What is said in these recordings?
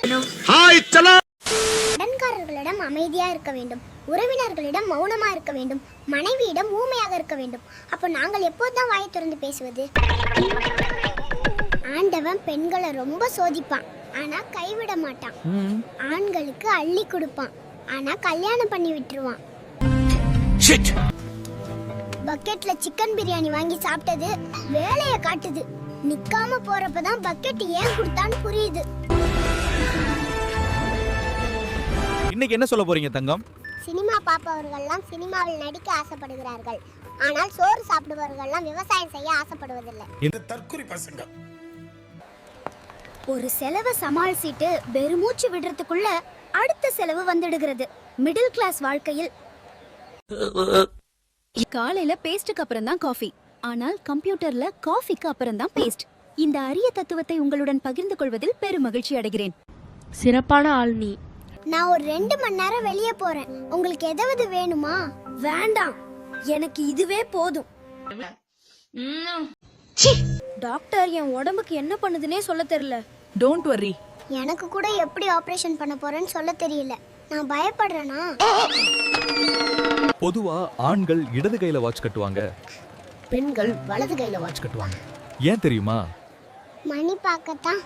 Hi சலோ. கடன்காரர்களிடம் அமைதியா இருக்க வேண்டும். உறவினர்களிடம் மௌனமா இருக்க வேண்டும். மனைவியிடம் ஊமையாக இருக்க வேண்டும். அப்போ நாங்கள் எப்போதுதான் வாயை திறந்து பேசுவது? ஆண்டவன் பெண்களை ரொம்ப சோதிப்பான். ஆனா கைவிட மாட்டான். ஆண்களுக்கு அள்ளி கொடுப்பான். ஆனா கல்யாணம் பண்ணி விட்டுருவான். பக்கெட்ல சிக்கன் பிரியாணி வாங்கி சாப்பிட்டது வேலைய காட்டுது. நிக்காம போறப்பதான் பக்கெட் ஏன் கொடுத்தான்னு புரியுது. இன்னைக்கு என்ன சொல்ல போறீங்க தங்கம்? சினிமா பார்ப்பவர்கள்லாம் சினிமாவில் நடிக்க ஆசைப்படுகிறார்கள். ஆனால் சோறு சாப்பிடுபவர்கள்லாம் விவசாயம் செய்ய ஆசைப்படுவதில்லை. இந்த தற்குறி பசங்க ஒரு செலவை சமாளிச்சிட்டு பெருமூச்சு விடுறதுக்குள்ள அடுத்த செலவு வந்துடுகிறது. மிடில் கிளாஸ் வாழ்க்கையில். காலையில பேஸ்டுக்கு அப்புறம் தான் காஃபி. ஆனால் கம்ப்யூட்டர்ல காஃபிக்கு அப்புறம் தான் பேஸ்ட். இந்த அரிய தத்துவத்தை உங்களுடன் பகிர்ந்து கொள்வதில் பெரும் மகிழ்ச்சி அடைகிறேன். சிறப்பான ஆள் நீ. நான் ஒரு ரெண்டு மணி நேரம் வெளியே போறேன். உங்களுக்கு எதாவது வேணுமா? வேண்டாம். எனக்கு இதுவே போதும். டாக்டர் என் உடம்புக்கு என்ன பண்ணுதுன்னே சொல்ல தெரியல. டோன்ட் வர்ரி எனக்கு கூட எப்படி ஆபரேஷன் பண்ண போறேன்னு சொல்ல தெரியல. நான் பயப்படுறேனா? பொதுவா ஆண்கள் இடது கையில வாட்ச் கட்டுவாங்க. பெண்கள் வலது கையில வாட்ச் கட்டுவாங்க. ஏன் தெரியுமா? மணி பார்க்கத்தான்.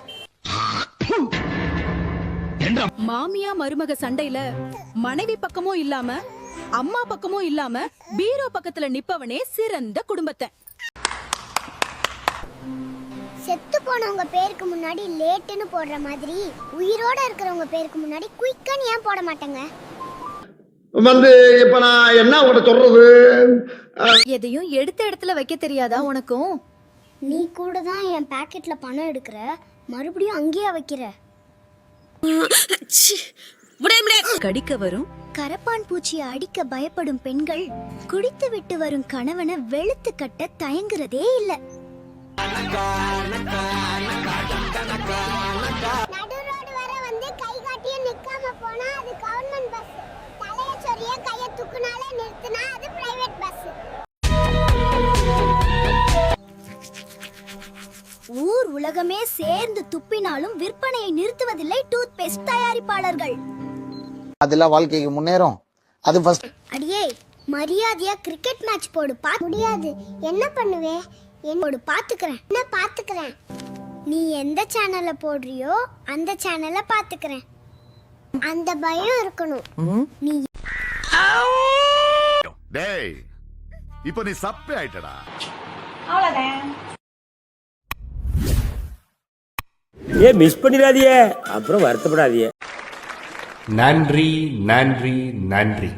மாமியா மருமக சண்டையில மனைவி பக்கமும் இல்லாம அம்மா பக்கமும் இல்லாம பீரோ பக்கத்துல நிப்பவனே சிறந்த குடும்பத்தை. செத்து போனவங்க பேருக்கு முன்னாடி லேட்டுன்னு போடுற மாதிரி உயிரோட இருக்கிறவங்க பேருக்கு முன்னாடி குயிக்கன்னு ஏன் போட மாட்டேங்க? வந்து இப்ப நான் என்ன உங்கள்கிட்ட சொல்றது? எதையும் எடுத்த இடத்துல வைக்க தெரியாதா உனக்கும்? நீ கூட தான் என் பாக்கெட்ல பணம் எடுக்கிற மறுபடியும் அங்கேயே வைக்கிற? கடிக்க வரும். கரப்பான் பூச்சியை அடிக்க பயப்படும் பெண்கள் குடித்து விட்டு வரும் கணவனை வெளுத்து கட்ட தயங்குறதே இல்ல. நடுரோடு வர வந்து கை காட்டியே நிக்காம போனா அது கவர்மெண்ட் பஸ் தலைய சொரிய கைய தூக்குனாலே நிறுத்தினா அது பிரைவேட் பஸ் உலகமே சேர்ந்து துப்பினாலும் விற்பனையை நிறுத்துவதில்லை டூத் பேஸ்ட் தயாரிப்பாளர்கள். அதெல்லாம் வாழ்க்கைக்கு முன்னேறும். அது ஃபர்ஸ்ட் அடியே மரியாதையா கிரிக்கெட் மேட்ச் போடு பா முடியாது. என்ன பண்ணுவே? என்னோட பாத்துக்கிறேன். என்ன பாத்துக்கிறேன்? நீ எந்த சேனல்ல போடுறியோ அந்த சேனல்ல பாத்துக்கிறேன். அந்த பயம் இருக்கணும். நீ டேய் இப்போ நீ சப்பே ஆயிட்டடா. ஏ மிஸ் பண்ணிடாதியே அப்புறம் வருத்தப்படாதியே நன்றி நன்றி நன்றி.